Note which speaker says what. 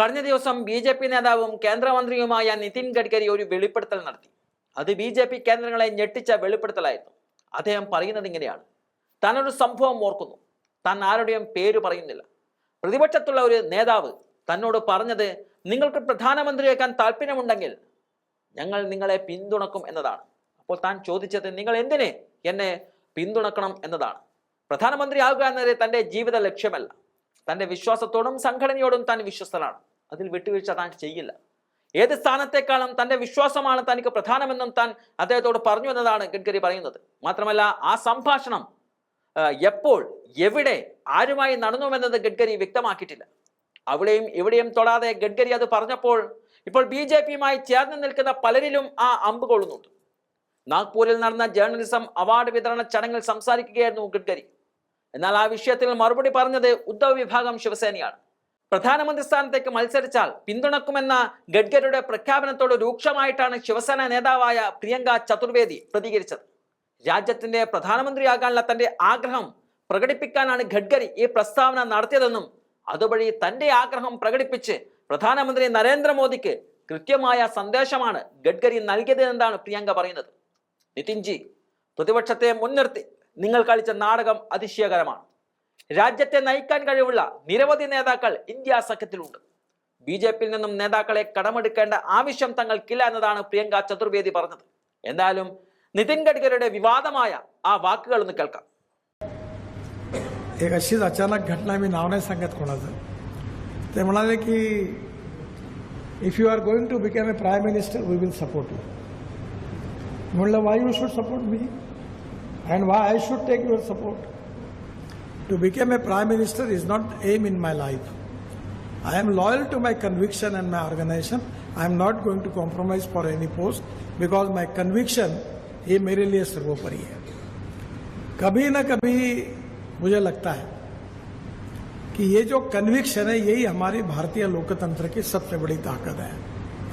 Speaker 1: കഴിഞ്ഞ ദിവസം B J P നേതാവും കേന്ദ്രമന്ത്രിയുമായ നിതിൻ ഗഡ്കരി ഒരു വെളിപ്പെടുത്തൽ നടത്തി. അത് ബി ജെ പി കേന്ദ്രങ്ങളെ ഞെട്ടിച്ച വെളിപ്പെടുത്തലായിരുന്നു. അദ്ദേഹം പറയുന്നത് ഇങ്ങനെയാണ്. താൻ ഒരു സംഭവം ഓർക്കുന്നു. താൻ ആരുടെയും പേര് പറയുന്നില്ല. പ്രതിപക്ഷത്തുള്ള ഒരു നേതാവ് തന്നോട് പറഞ്ഞത് നിങ്ങൾക്ക് പ്രധാനമന്ത്രിയേക്കാൻ താല്പര്യമുണ്ടെങ്കിൽ ഞങ്ങൾ നിങ്ങളെ പിന്തുണക്കും എന്നതാണ്. അപ്പോൾ താൻ ചോദിച്ചത് നിങ്ങൾ എന്തിനെ എന്നെ പിന്തുണക്കണം എന്നതാണ്. പ്രധാനമന്ത്രിയാകുക എന്നത് തന്റെ ജീവിത ലക്ഷ്യമല്ല. തന്റെ വിശ്വാസത്തോടും സംഘടനയോടും താൻ വിശ്വസ്തനാണ്. അതിൽ വിട്ടുവീഴ്ച താൻ ചെയ്യില്ല. ഏത് സ്ഥാനത്തെക്കാളും തന്റെ വിശ്വാസമാണ് തനിക്ക് പ്രധാനമെന്നും താൻ അദ്ദേഹത്തോട് പറഞ്ഞു എന്നതാണ് ഗഡ്കരി പറയുന്നത്. മാത്രമല്ല ആ സംഭാഷണം എപ്പോൾ എവിടെ ആരുമായി നടന്നുവെന്നത് ഗഡ്കരി വ്യക്തമാക്കിയിട്ടില്ല. അവിടെയും എവിടെയും തൊടാതെ ഗഡ്കരി അത് പറഞ്ഞപ്പോൾ ഇപ്പോൾ ബി ജെ പിയുമായി ചേർന്ന് നിൽക്കുന്ന പലരിലും ആ അമ്പ് കൊള്ളുന്നുണ്ട്. നാഗ്പൂരിൽ നടന്ന ജേർണലിസം അവാർഡ് വിതരണ ചടങ്ങിൽ സംസാരിക്കുകയായിരുന്നു ഗഡ്കരി. എന്നാൽ ആ വിഷയത്തിൽ മറുപടി പറഞ്ഞത് ഉദ്ധവ് വിഭാഗം ശിവസേനയാണ്. പ്രധാനമന്ത്രി സ്ഥാനത്തേക്ക് മത്സരിച്ചാൽ പിന്തുണക്കുമെന്ന ഗഡ്കരിയുടെ പ്രഖ്യാപനത്തോട് രൂക്ഷമായിട്ടാണ് ശിവസേന നേതാവായ പ്രിയങ്ക ചതുർവേദി പ്രതികരിച്ചത്. രാജ്യത്തിന്റെ പ്രധാനമന്ത്രിയാകാനുള്ള തന്റെ ആഗ്രഹം പ്രകടിപ്പിക്കാനാണ് ഗഡ്കരി ഈ പ്രസ്താവന നടത്തിയതെന്നും അതുവഴി തന്റെ ആഗ്രഹം പ്രകടിപ്പിച്ച് പ്രധാനമന്ത്രി നരേന്ദ്രമോദിക്ക് കൃത്യമായ സന്ദേശമാണ് ഗഡ്കരി നൽകിയതെന്നാണ് പ്രിയങ്ക പറയുന്നത്. നിതിൻജി പ്രതിപക്ഷത്തെ മുൻനിർത്തി നിങ്ങൾ കളിച്ച നാടകം അതിശയകരമാണ്. രാജ്യത്തെ നയിക്കാൻ കഴിവുള്ള നിരവധി നേതാക്കൾ ഇന്ത്യ സഖ്യത്തിലുണ്ട് ബി ജെ പിയിൽ നിന്നും നേതാക്കളെ കടമെടുക്കേണ്ട ആവശ്യം തങ്ങൾക്കില്ല എന്നതാണ് പ്രിയങ്ക ചതുർവേദി പറഞ്ഞത് എന്നാലും നിതിൻ ഗഡ്കരിയുടെ വിവാദമായ ആ വാക്കുകൾ ഒന്ന് കേൾക്കാം
Speaker 2: एक अशीच अचानक घटना मी नाव नाही सांगत कोणाचं ते म्हणाले की if you are going to become a prime minister we will support you म्हणलं why you should support me and why I should take your support to become a prime minister is not aim in my life I am loyal to my conviction and my organization. I am not going to compromise for any post because my conviction ये मेरे लिए सर्वोपरि है कभी न कभी मुझे लगता है कि ये जो कन्विक्शन है यही हमारी भारतीय लोकतंत्र की सबसे बड़ी ताकत है